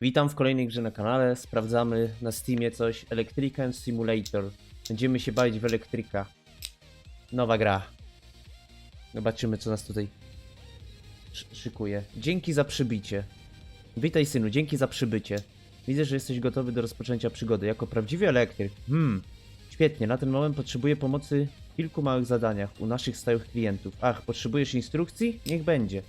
Witam w kolejnej grze na kanale. Sprawdzamy na Steamie coś Electrical Simulator. Będziemy się bawić w elektryka. Nowa gra. Zobaczymy, co nas tutaj sz- szykuje. Dzięki za przybycie. Witaj, synu, dzięki za przybycie. Widzę, że jesteś gotowy do rozpoczęcia przygody. Jako prawdziwy elektryk. Hmm. Świetnie, na ten moment potrzebuję pomocy w kilku małych zadaniach u naszych stałych klientów. Ach, potrzebujesz instrukcji? Niech będzie.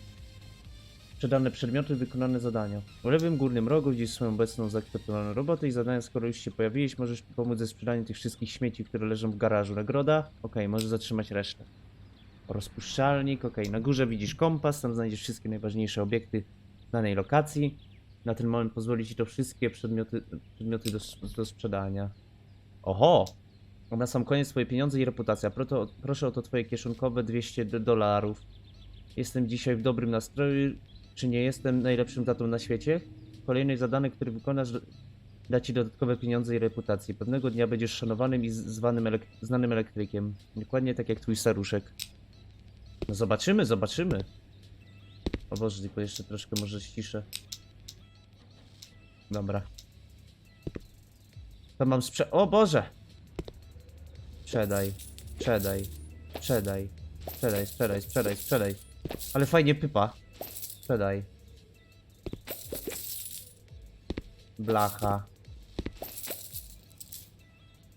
Sprzedane przedmioty, wykonane zadania. W lewym górnym rogu widzisz swoją obecną zaakceptowaną robotę i zadania, skoro już się pojawiłeś, możesz pomóc ze sprzedaniem tych wszystkich śmieci, które leżą w garażu. Nagroda? Okej, możesz zatrzymać resztę. Rozpuszczalnik, okej. Na górze widzisz kompas, tam znajdziesz wszystkie najważniejsze obiekty danej lokacji. Na ten moment pozwoli ci to wszystkie przedmioty, przedmioty do, do sprzedania. Oho! Na sam koniec twoje pieniądze i reputacja. Proto, proszę o to twoje kieszonkowe 200 do- dolarów. Jestem dzisiaj w dobrym nastroju. Czy nie jestem najlepszym tatą na świecie? Kolejne zadanie, które wykonasz, da ci dodatkowe pieniądze i reputację. Pewnego dnia będziesz szanowanym i zwanym elek- znanym elektrykiem. Dokładnie tak jak twój staruszek. No zobaczymy, zobaczymy. O Boże, tylko jeszcze troszkę może ściszę. Dobra. To mam sprze... O Boże! Sprzedaj, sprzedaj, sprzedaj, sprzedaj, sprzedaj, sprzedaj, sprzedaj. Ale fajnie pypa. Sprzedaj. Blacha.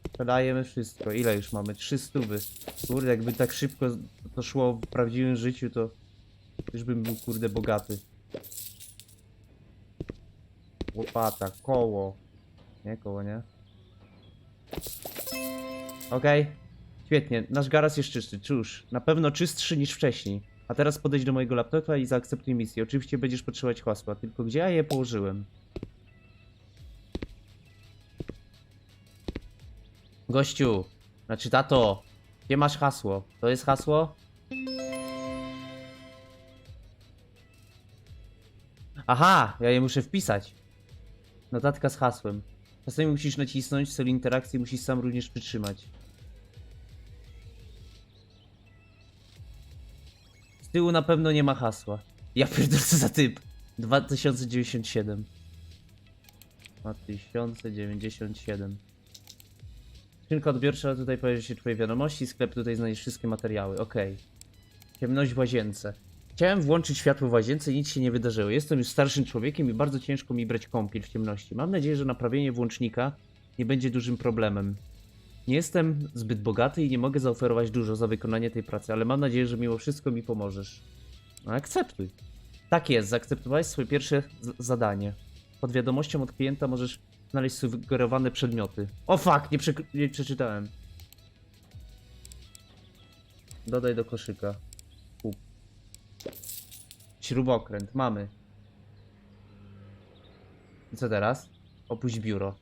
Sprzedajemy wszystko. Ile już mamy? 300 by. Kurde, jakby tak szybko to szło w prawdziwym życiu, to już bym był kurde bogaty. Łopata, koło. Nie, koło nie. Okej. Świetnie, nasz garaż jest czysty, cóż, na pewno czystszy niż wcześniej. A teraz podejdź do mojego laptopa i zaakceptuj misję. Oczywiście będziesz potrzebować hasła, tylko gdzie ja je położyłem? Gościu, znaczy tato, gdzie masz hasło? To jest hasło? Aha, ja je muszę wpisać. Notatka z hasłem. Czasami musisz nacisnąć w celu interakcji, musisz sam również przytrzymać. Z tyłu na pewno nie ma hasła. Ja pierdolę co za typ. 2097. 2097. Skrzynka odbiorcza, tutaj pojawi się twoje wiadomości, sklep tutaj znajdziesz wszystkie materiały, okej. Ciemność w łazience. Chciałem włączyć światło w łazience nic się nie wydarzyło. Jestem już starszym człowiekiem i bardzo ciężko mi brać kąpiel w ciemności. Mam nadzieję, że naprawienie włącznika nie będzie dużym problemem. Nie jestem zbyt bogaty i nie mogę zaoferować dużo za wykonanie tej pracy, ale mam nadzieję, że mimo wszystko mi pomożesz. No akceptuj. Tak jest, zaakceptowałeś swoje pierwsze zadanie. Pod wiadomością od klienta możesz znaleźć sugerowane przedmioty. O fuck, nie, nie przeczytałem. Dodaj do koszyka. Kup. Śrubokręt, mamy. I co teraz? Opuść biuro.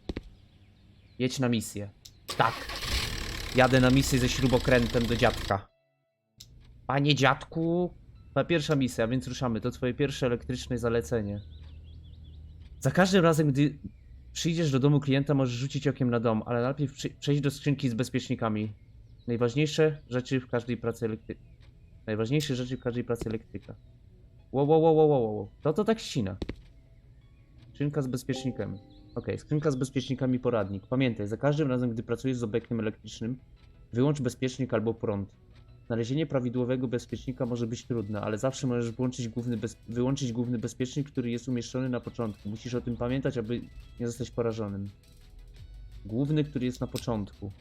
Jedź na misję. Tak. Jadę na misję ze śrubokrętem do dziadka. Panie dziadku. Ta pierwsza misja, więc ruszamy. To twoje pierwsze elektryczne zalecenie. Za każdym razem, gdy przyjdziesz do domu klienta, możesz rzucić okiem na dom, ale najpierw przejdź do skrzynki z bezpiecznikami. Najważniejsze rzeczy w każdej pracy elektryka. Najważniejsze rzeczy w każdej pracy elektryka. Wow, wow, wow, wow, wow, wow. To to tak ścina. Skrzynka z bezpiecznikami. Okej, skrzynka z bezpiecznikami poradnik. Pamiętaj, za każdym razem, gdy pracujesz z obiektem elektrycznym, wyłącz bezpiecznik albo prąd. Znalezienie prawidłowego bezpiecznika może być trudne, ale zawsze możesz włączyć główny wyłączyć główny bezpiecznik, który jest umieszczony na początku. Musisz o tym pamiętać, aby nie zostać porażonym. Główny, który jest na początku.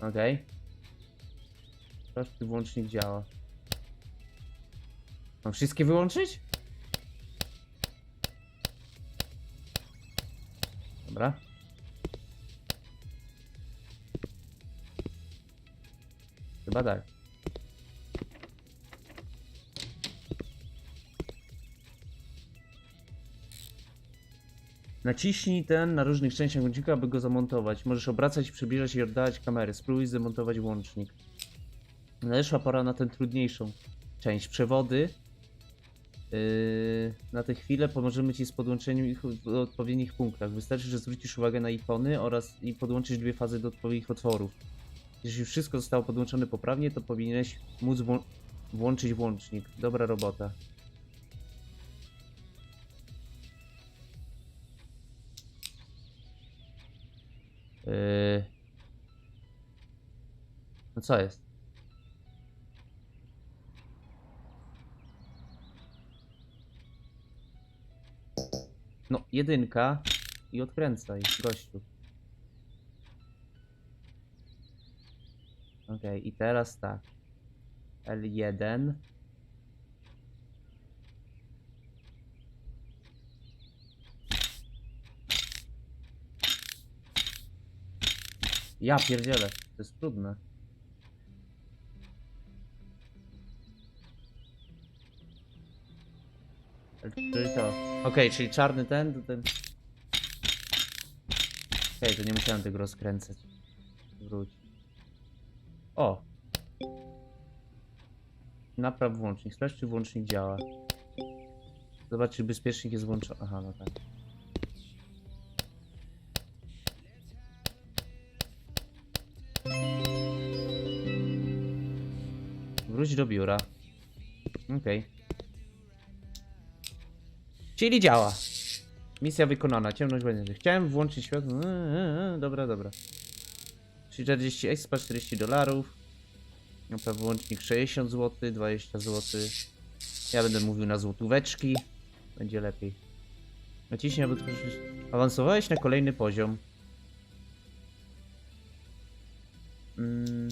Okej. Teraz czy włącznik działa. Mam wszystkie wyłączyć? Dobra. Chyba tak. Naciśnij ten na różnych częściach łącznika, aby go zamontować. Możesz obracać, przybliżać i oddalać kamery. Spróbuj zamontować łącznik. Nadeszła pora na tę trudniejszą część. Przewody na tę chwilę pomożemy Ci z podłączeniem ich w odpowiednich punktach. Wystarczy, że zwrócisz uwagę na ikony oraz i podłączysz dwie fazy do odpowiednich otworów. Jeśli wszystko zostało podłączone poprawnie, to powinieneś móc wło włączyć włącznik. Dobra robota. Yy... No co jest? No, jedynka i odkręcaj, gościu. Okej, i teraz tak. L1. Ja pierdzielę, to jest trudne. Czyli to. Okej, czyli czarny ten, to ten. Okej, to nie musiałem tego rozkręcać. Wróć. O! Napraw włącznik. Sprawdź, czy włącznik działa. Zobacz, czy bezpiecznik jest włączony. Aha, no tak. Wróć do biura. Okej. Czyli działa. Misja wykonana. Ciemność będzie. Chciałem włączyć światło. Eee, Dobra, dobra. 40 expa, 40 dolarów. Napraw włącznik 60 zł, 20 zł. Ja będę mówił na złotóweczki. Będzie lepiej. Naciśnij, aby otworzyć. Awansowałeś na kolejny poziom. Mm.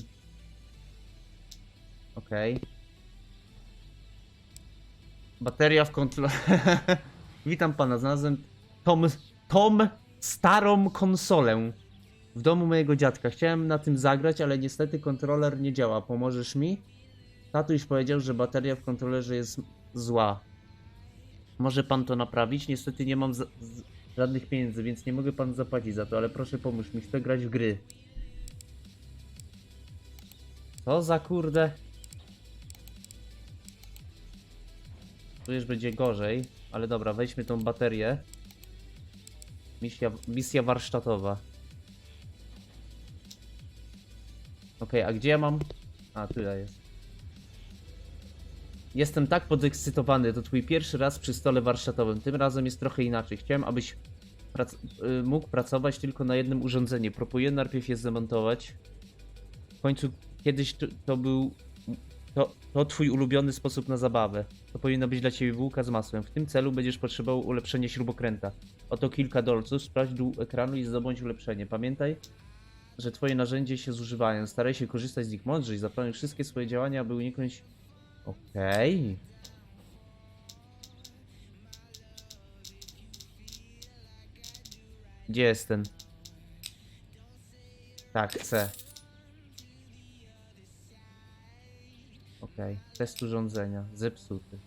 Okej. Bateria w kontrolerze. Witam pana, znalazłem Tom, Tom starą konsolę w domu mojego dziadka. Chciałem na tym zagrać, ale niestety kontroler nie działa. Pomożesz mi? Tatuś powiedział, że bateria w kontrolerze jest zła. Może pan to naprawić? Niestety nie mam żadnych pieniędzy, więc nie mogę pan zapłacić za to, ale proszę pomóż mi, chcę grać w gry. Co za kurde? Tu już będzie gorzej, ale dobra, weźmy tą baterię. Misja, misja warsztatowa. Okej, a gdzie ja mam? A, tutaj jest. Jestem tak podekscytowany, to twój pierwszy raz przy stole warsztatowym. Tym razem jest trochę inaczej. Chciałem, abyś prac y, mógł pracować tylko na jednym urządzeniu. Proponuję najpierw je zdemontować. W końcu kiedyś to, to był. To, to twój ulubiony sposób na zabawę. To powinna być dla ciebie bułka z masłem. W tym celu będziesz potrzebował ulepszenia śrubokręta. Oto kilka dolców, sprawdź dół ekranu i zdobądź ulepszenie. Pamiętaj, że twoje narzędzie się zużywają. Staraj się korzystać z nich mądrze i zaplanuj wszystkie swoje działania, aby uniknąć... Okej. Gdzie jest ten? Tak, chcę. Okej, test urządzenia, zepsuty.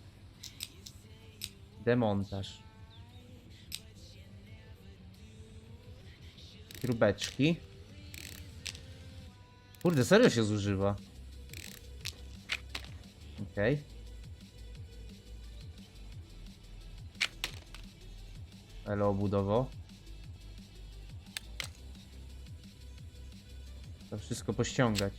Demontaż. Śrubeczki. Kurde, serio się zużywa. Okej. Elo obudowo. To wszystko pościągać.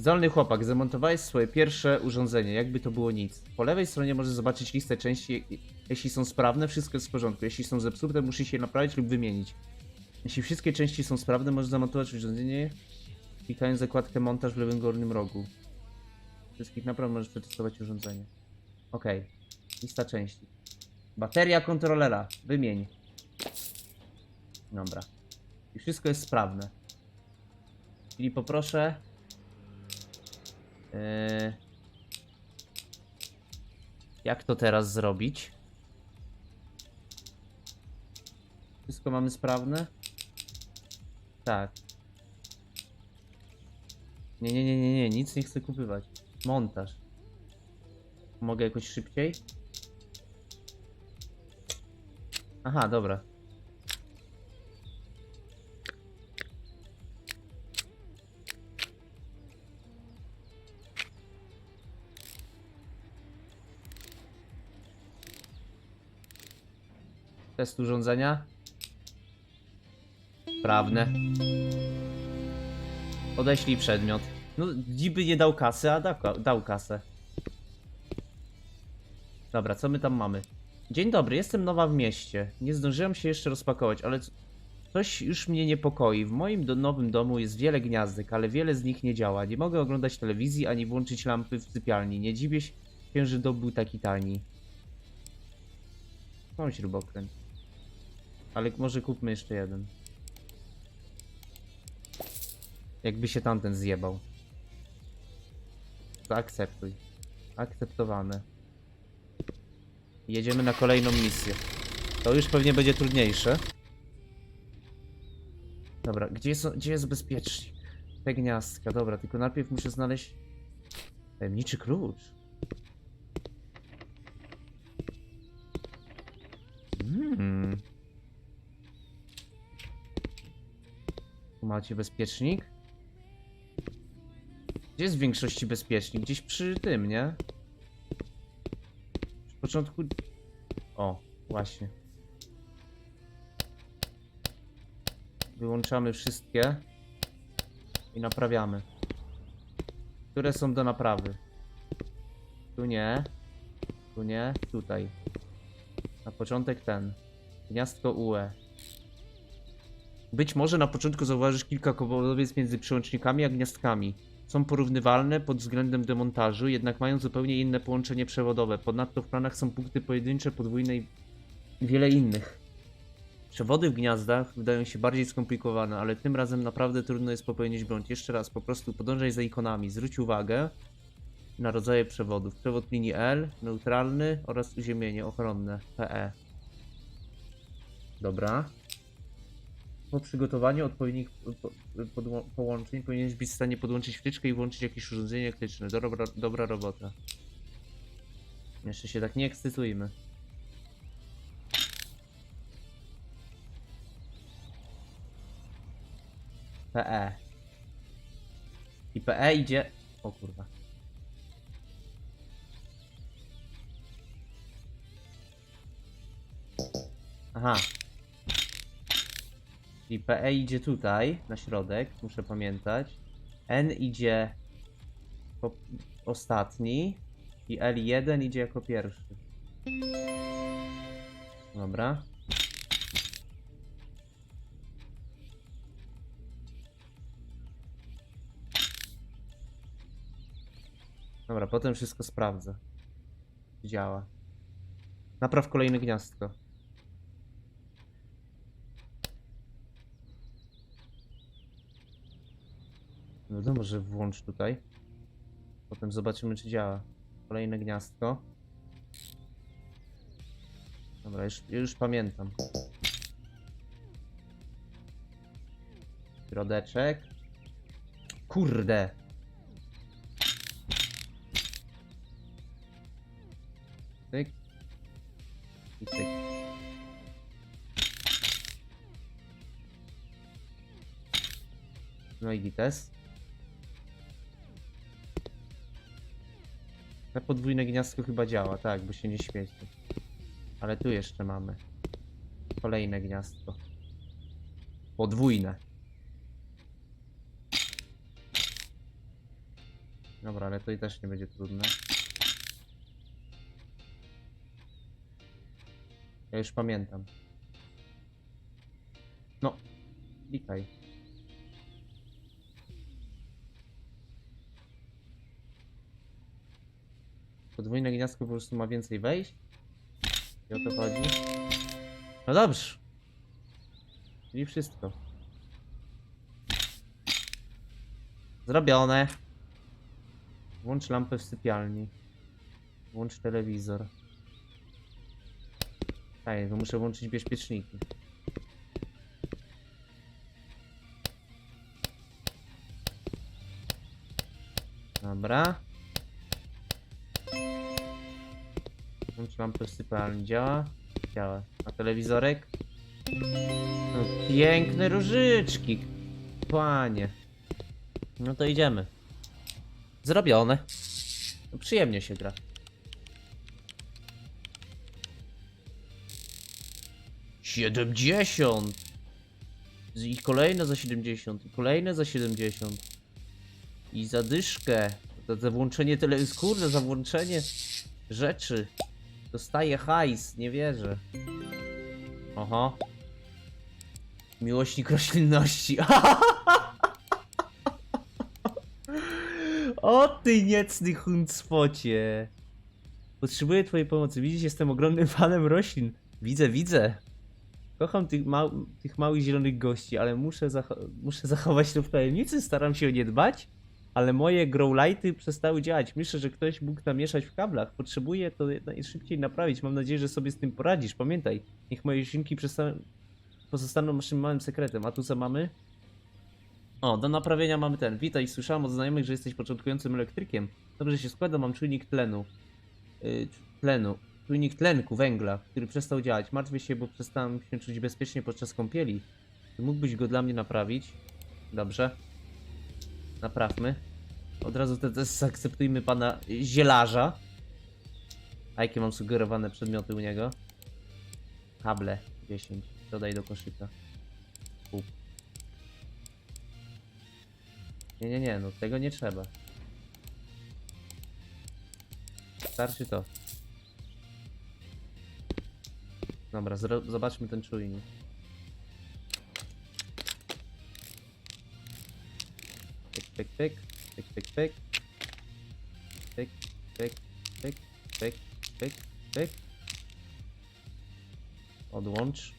Zdolny chłopak, zamontowałeś swoje pierwsze urządzenie, jakby to było nic. Po lewej stronie możesz zobaczyć listę części. Jeśli są sprawne, wszystko jest w porządku. Jeśli są zepsute, musisz je naprawić lub wymienić. Jeśli wszystkie części są sprawne, możesz zamontować urządzenie, klikając zakładkę montaż w lewym górnym rogu. Wszystkich napraw możesz przetestować urządzenie. Ok. Lista części. Bateria kontrolera. Wymień. Dobra. I wszystko jest sprawne. Czyli poproszę Yy, Jak to teraz zrobić? Wszystko mamy sprawne? Tak. Nie, nie, nie, nie, nie, nic nie chcę kupywać. Montaż. Mogę jakoś szybciej? Aha, dobra. Test urządzenia. Sprawne. Odeślij przedmiot. No, Dziby nie dał kasy, a dał, dał kasę. Dobra, co my tam mamy? Dzień dobry, jestem nowa w mieście. Nie zdążyłem się jeszcze rozpakować, ale coś już mnie niepokoi. W moim do nowym domu jest wiele gniazdek, ale wiele z nich nie działa. Nie mogę oglądać telewizji ani włączyć lampy w sypialni. Nie dziwię się, że dom był taki tani. Mam śrubokręt. Ale może kupmy jeszcze jeden. Jakby się tamten zjebał. To akceptuj. Akceptowane. Jedziemy na kolejną misję. To już pewnie będzie trudniejsze. Dobra, gdzie jest, gdzie jest bezpiecznik? Te gniazdka, dobra, tylko najpierw muszę znaleźć tajemniczy klucz. Macie bezpiecznik? Gdzie jest w większości bezpiecznik? Gdzieś przy tym, nie? W początku... O, właśnie. Wyłączamy wszystkie i naprawiamy. Które są do naprawy? Tu nie. Tu nie. Tutaj. Na początek ten. Gniazdko UE. Być może na początku zauważysz kilka podobieństw między przełącznikami a gniazdkami. Są porównywalne pod względem demontażu, jednak mają zupełnie inne połączenie przewodowe. Ponadto w planach są punkty pojedyncze, podwójne i wiele innych. Przewody w gniazdach wydają się bardziej skomplikowane, ale tym razem naprawdę trudno jest popełnić błąd. Jeszcze raz, po prostu podążaj za ikonami. Zwróć uwagę na rodzaje przewodów. Przewód linii L, neutralny oraz uziemienie ochronne PE. Dobra. Po przygotowaniu odpowiednich połączeń powinieneś być w stanie podłączyć wtyczkę i włączyć jakieś urządzenie elektryczne. Dobra, dobra robota. Jeszcze się tak nie ekscytujmy. PE. I PE idzie... O kurwa. Aha. I PE idzie tutaj, na środek, muszę pamiętać. N idzie ostatni. I L1 idzie jako pierwszy. Dobra. Dobra, potem wszystko sprawdzę. Działa. Napraw kolejne gniazdko. Wiadomo, że włącz tutaj. Potem zobaczymy, czy działa. Kolejne gniazdko. Dobra, już, już pamiętam. Środeczek. Kurde! Tyk. I tyk. No i gites. Te podwójne gniazdko chyba działa, tak, bo się nie świeci. Ale tu jeszcze mamy. Kolejne gniazdko. Podwójne. Dobra, ale to i też nie będzie trudne. Ja już pamiętam. No, klikaj. Podwójne gniazdko po prostu ma więcej wejść? I o to chodzi? No dobrze. Czyli wszystko. Zrobione. Włącz lampę w sypialni. Włącz telewizor. Ej, to muszę włączyć bezpieczniki. Dobra. Lampę sypialni. Działa? Działa. A telewizorek? No, piękne różyczki. Panie. No to idziemy. Zrobione. No, przyjemnie się gra. Siedemdziesiąt! I kolejne za 70, i kolejne za 70. I zadyszkę. To za włączenie tyle. Kurde, za włączenie rzeczy. Dostaję hajs, nie wierzę. Oho. Miłośnik roślinności. O ty niecny huncwocie. Potrzebuję twojej pomocy. Widzisz, jestem ogromnym fanem roślin. Widzę, widzę. Kocham tych, tych małych zielonych gości, ale muszę, muszę zachować to w tajemnicy. Staram się o nie dbać, ale moje growlighty przestały działać. Myślę, że ktoś mógł namieszać w kablach. Potrzebuję to najszybciej naprawić. Mam nadzieję, że sobie z tym poradzisz. Pamiętaj, niech moje silniki pozostaną naszym małym sekretem. A tu co mamy? O, do naprawienia mamy ten. Witaj, słyszałem od znajomych, że jesteś początkującym elektrykiem. Dobrze się składa, mam czujnik tlenu. Yy, tlenu. Czujnik tlenku węgla, który przestał działać. Martwię się, bo przestałem się czuć bezpiecznie podczas kąpieli. Czy mógłbyś go dla mnie naprawić? Dobrze. Naprawmy. Od razu te- te zaakceptujmy pana zielarza. A jakie mam sugerowane przedmioty u niego? Kable 10. Dodaj do koszyka. Kup. Nie, nie, nie, no tego nie trzeba. Starczy to. Dobra, zobaczmy ten czujnik. Pyk, pyk, pyk, pyk, pyk, pyk. Pyk, pyk, pyk, pyk, pyk. Odłącz.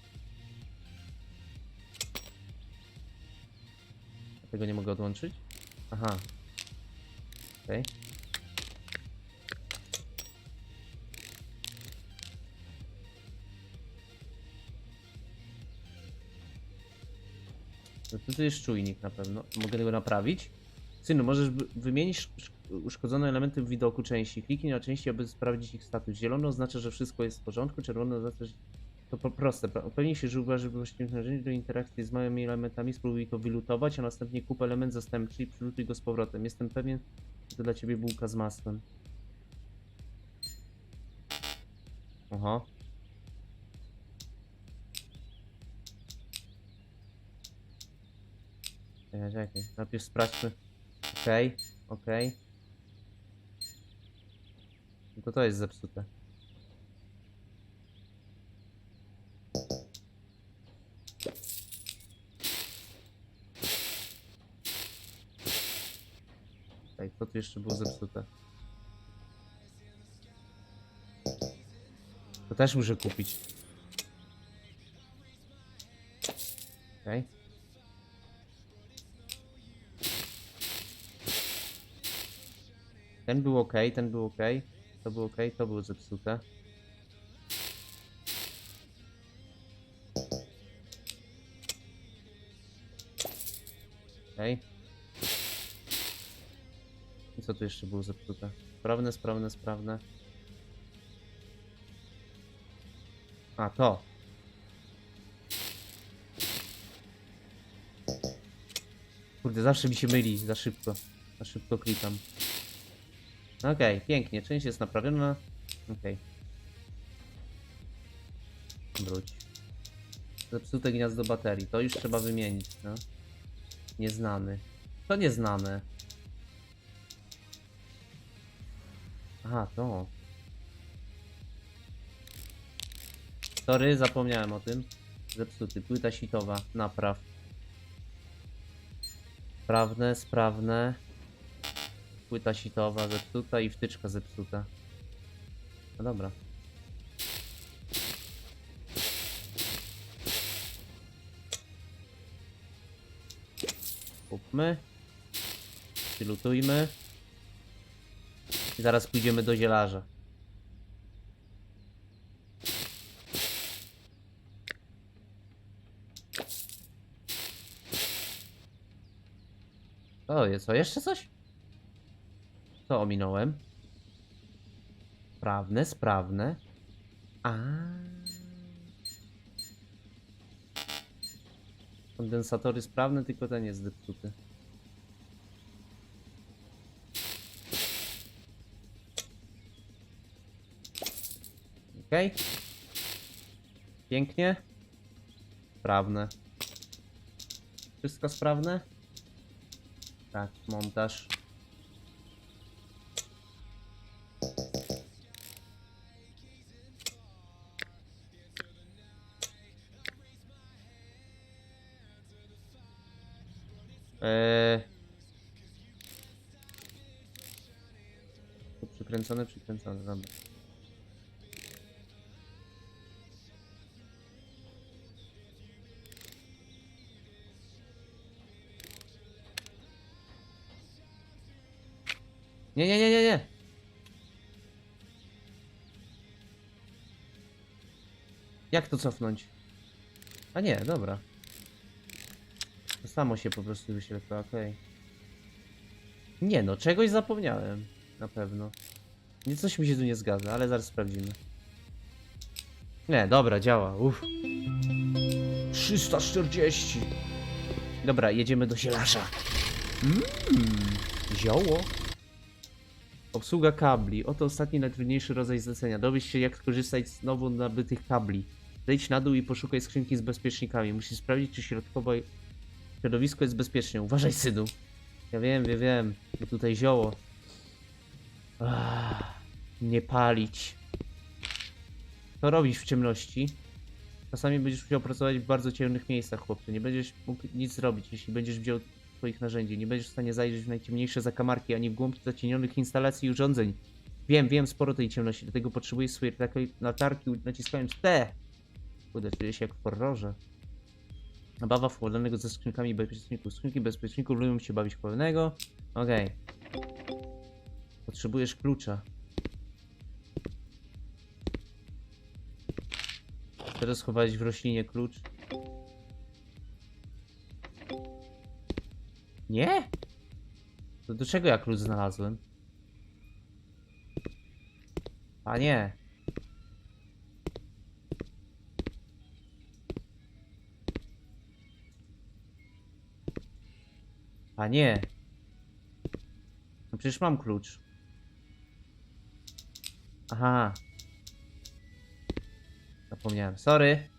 Tego nie mogę odłączyć? Aha. Okej. No to tu jest czujnik na pewno. Mogę tego naprawić. Synu, możesz wy- wymienić sz- uszkodzone elementy w widoku części. Kliknij na części, aby sprawdzić ich status. Zielony oznacza, że wszystko jest w porządku, czerwony oznacza, że to po proste. Upewnij się, że uważasz właściwych narzędzi do interakcji z małymi elementami, spróbuj to wylutować, a następnie kup element zastępczy i przylutuj go z powrotem. Jestem pewien, że to dla ciebie bułka z masłem. Oho. Czekaj, czekaj. Najpierw sprawdźmy. Okej, okej. No to to jest zepsute. Okej, co tu jeszcze było zepsute? To też muszę kupić. Okej. Ten był ok, ten był ok. To był ok, to było zepsute. Okej. I co tu jeszcze było zepsute? Sprawne, sprawne, sprawne. A, to. Kurde, zawsze mi się myli, za szybko. Za szybko klikam. Okej, pięknie, część jest naprawiona. Okej. Wróć. Zepsute gniazdo baterii, to już trzeba wymienić, no. Nieznany. To nieznane. Aha, to. Sorry, zapomniałem o tym. Zepsuty, płyta sitowa, napraw. Sprawne, sprawne. Płyta sitowa zepsuta i wtyczka zepsuta. No dobra. Kupmy. Przylutujmy. I zaraz pójdziemy do zielarza. O, jest co? Jeszcze coś? Co ominąłem? Sprawne, sprawne. A. Kondensatory sprawne, tylko ten jest zepsuty. Okej. Pięknie. Sprawne. Wszystko sprawne? Tak, montaż. Eee... Przykręcone, przykręcone, dobra. Nie, nie, nie, nie, nie. Jak to cofnąć? A nie, dobra. Samo się po prostu wyświetla, okej. Nie no, czegoś zapomniałem. Na pewno. Nie, coś mi się tu nie zgadza, ale zaraz sprawdzimy. Nie, dobra, działa, uff. 340. Dobra, jedziemy do zielarza. Mmm, zioło. Obsługa kabli. Oto ostatni najtrudniejszy rodzaj zlecenia. Dowiedz się jak skorzystać z nowo nabytych kabli. Zejdź na dół i poszukaj skrzynki z bezpiecznikami. Musisz sprawdzić, czy środkowo środowisko jest bezpieczne. Uważaj, synu. Ja wiem, wiem, wiem. Tutaj zioło. Ach, nie palić. Co robisz w ciemności? Czasami będziesz musiał pracować w bardzo ciemnych miejscach, chłopcze. Nie będziesz mógł nic zrobić, jeśli będziesz wziął swoich narzędzi. Nie będziesz w stanie zajrzeć w najciemniejsze zakamarki, ani w głąb zacienionych instalacji i urządzeń. Wiem, wiem sporo tej ciemności, dlatego potrzebuję swojej takiej latarki naciskając T. Kurde, czuję się jak w horrorze. Bawa wkładanego ze skrzynkami bezpieczników. Skrzynki bezpieczników lubią się bawić chłodnego. Okej. Potrzebujesz klucza. Teraz schowałeś w roślinie klucz. Nie? To do czego ja klucz znalazłem? A nie. A nie. No przecież mam klucz. Aha. Zapomniałem. Sorry.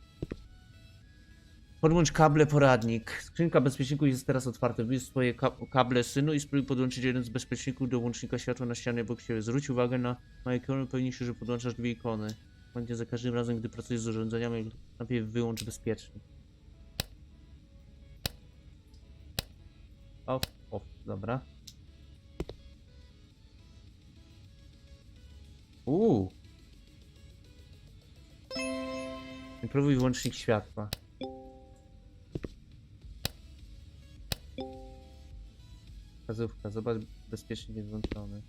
Podłącz kable poradnik. Skrzynka bezpieczników jest teraz otwarta. Wybierz swoje ka kable synu i spróbuj podłączyć jeden z bezpieczników do łącznika światła na ścianie obok siebie. Zwróć uwagę na małe ikony, upewnij się, że podłączasz dwie ikony. Będzie za każdym razem, gdy pracujesz z urządzeniami, najpierw wyłącz bezpiecznik. Off, off, dobra. Uuu. Nie próbuj włącznik światła. Wskazówka, zobacz bezpiecznie nie włączony.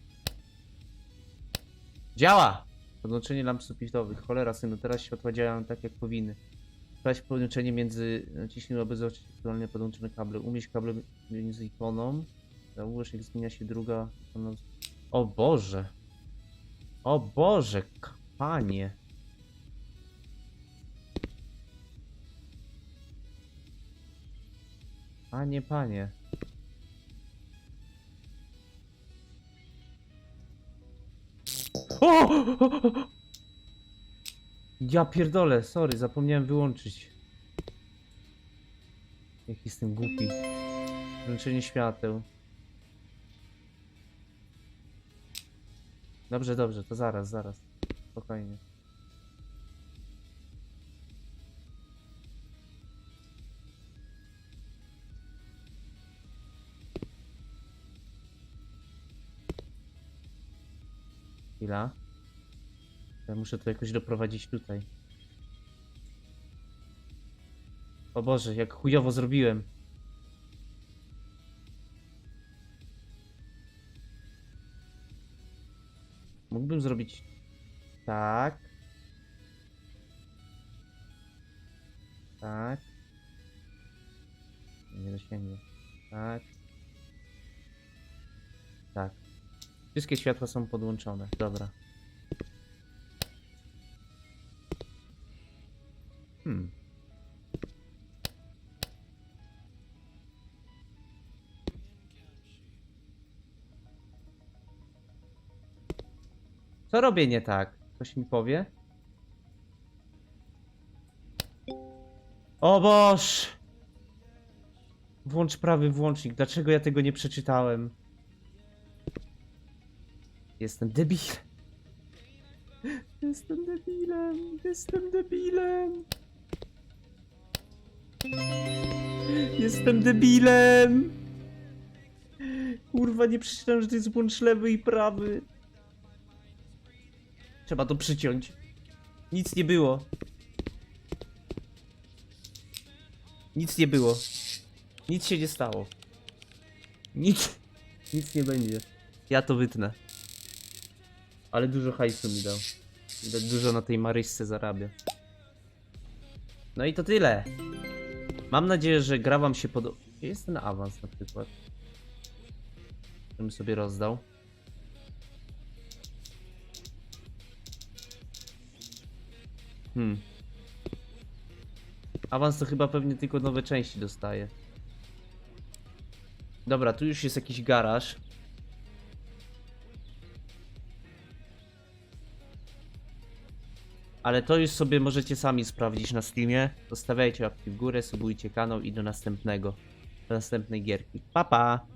Działa! Podłączenie lamp sufitowych. Cholera synu, teraz światła działają tak jak powinny. Sprawdź połączenie między... Naciśnij aby aktualnie podłączone kable. Umieść kable między ikoną. Zauważ jak zmienia się druga. O Boże! O Boże! Panie! Panie, panie. O! Ja pierdolę, sorry, zapomniałem wyłączyć. Jak jestem głupi. Włączenie świateł. Dobrze, dobrze, to zaraz, zaraz. Spokojnie. Chwila. Ja muszę to jakoś doprowadzić tutaj. O Boże, jak chujowo zrobiłem. Mógłbym zrobić tak. Tak. Nie dosięgnie. Tak. Tak. Wszystkie światła są podłączone. Dobra. Hmm. Co robię nie tak? Ktoś mi powie? O Boż! Włącz prawy włącznik. Dlaczego ja tego nie przeczytałem? Jestem debil. Jestem debilem. Jestem debilem. Jestem debilem. kurwa, nie przeczytałem, że to jest włącz lewy i prawy. Trzeba to przyciąć. Nic nie było. Nic nie było. Nic się nie stało. Nic. Nic nie będzie. Ja to wytnę. Ale dużo hajsu mi dał. Dużo na tej Maryśce zarabia. No i to tyle. Mam nadzieję, że gra wam się podoba. Jest ten awans na przykład? Bym sobie rozdał. Hmm. Awans to chyba pewnie tylko nowe części dostaje. Dobra, tu już jest jakiś garaż. Ale to już sobie możecie sami sprawdzić na Steamie. Zostawiajcie łapki w górę, subujcie kanał i do następnego. Do następnej gierki. Pa pa!